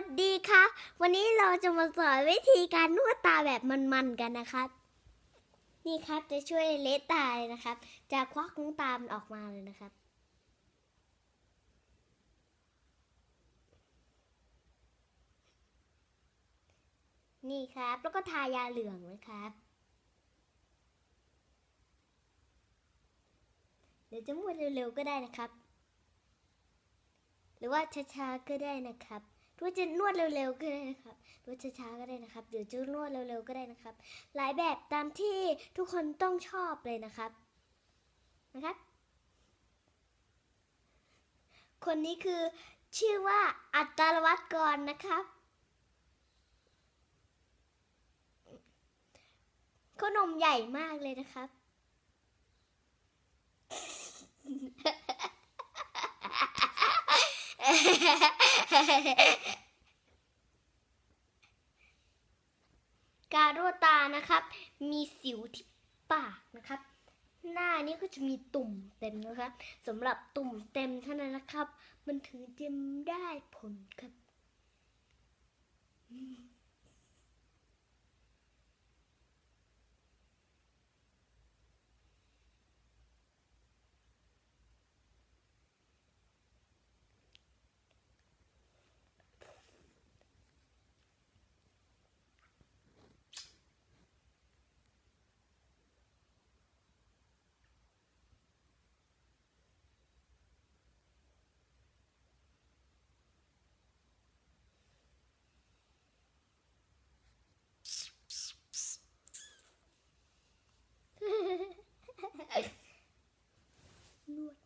วัสดีครับ วันนี้เราจะมาสอนวิธีการนวดตาแบบมันๆกันนะครับ นี่ครับจะช่วยเละตาเลยนะครับ จะควักน้ำตามันออกมาเลยนะครับ นี่ครับ แล้วก็ทายาเหลืองนะครับ เดี๋ยวจะนวดเร็วๆก็ได้นะครับ หรือว่าช้าๆก็ได้นะครับ หรือว่าจะนวดเร็วๆก็ได้นะครับหรือว่าช้าๆก็ได้นะครับเดี๋ยวจะนวดเร็วๆก็ได้นะครับ หลายแบบตามที่ทุกคนต้องชอบเลยนะครับนะครับ คนนี้คือชื่อว่าอัตรวัตรกรนะครับเขานมใหญ่มากเลยนะครับ การโรตานะครับ มีสิวที่ปากนะครับ หน้านี้ก็จะมีตุ่มเต็มนะครับสำหรับตุ่มเต็มเท่านั้นนะครับ มันถึงจะได้ผลครับ นวด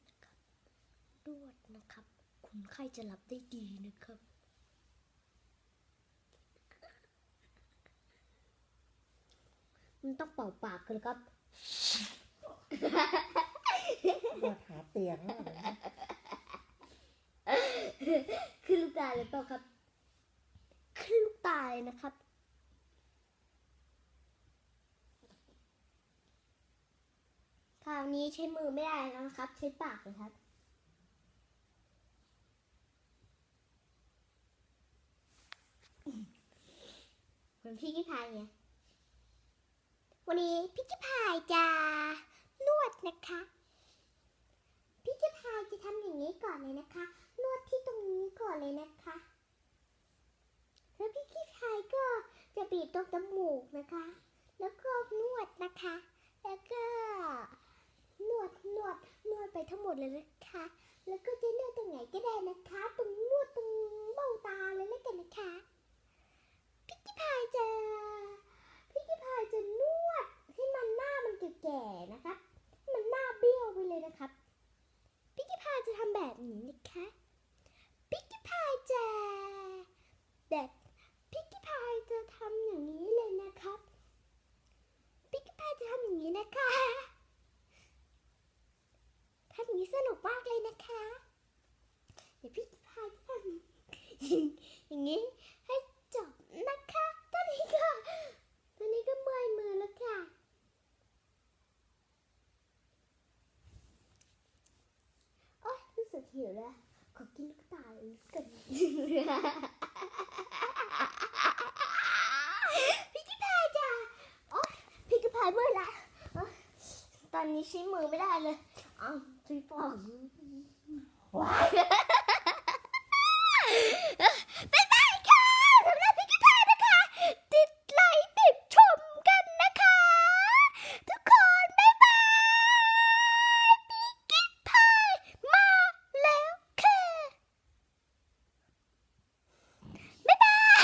นะครับ นวดนะครับ คนไข้จะหลับได้ดีนะครับ มันต้องเป่าปากกันครับปวดหาเตียงมากเลยนะขึ้นลูกตาเลยเปล่าครับ ขึ้นลูกตาเลยนะครับคราวนี้ใช้มือไม่ได้แล้วนะครับ ใช้ปากเลยครับ เหมื อนพี่กี้พายไงวันนี้พี่กี้พายจะนวดนะคะ พี่กี้พายจะทำอย่างนี้ก่อนเลยนะคะ นวดที่ตรงนี้ก่อนเลยนะคะ แล้วพี่กี้พายก็จะบีบตรงจมูกนะคะ แล้วก็นวดนะคะ แล้วก็นวดนวดนวดไปทั้งหมดเลยนะคะ แล้วก็จะนวดตรงไหนก็ได้นะคะ ตรงนวดตรงเบ้าตาเลยแล้วกันนะคะ พี่กี้พายจะพี่กี้พายจะนวดให้มันหน้ามันแก่ๆนะคะให้มันหน้าเบี้ยวไปเลยนะครับ พี่กี้พายจะทำแบบนี้นะคะพี่กี้พายจะแบบพี่กี้พายจะทำอย่างนี้เลยนะครับพี่กี้พายจะทำอย่างนี้นะคะทำอย่างนี้สนุกมากเลยนะคะเดี๋ยวพี่กี้พายจะทำอย่างนี้ให้จบนะคะ ตอนนี้ก็ตอนนี้ก็เมื่อยมือแล้วค่ะ โอ๊ยรู้สึก หิวแล้วขอกินลูกตาเลยกันพี่กิพายจ้ะอ๋อพี่กิพายเมื่อยละตอนนี้ใช้มือไม่ได้เลยอ้าวช่วยปอกว้าย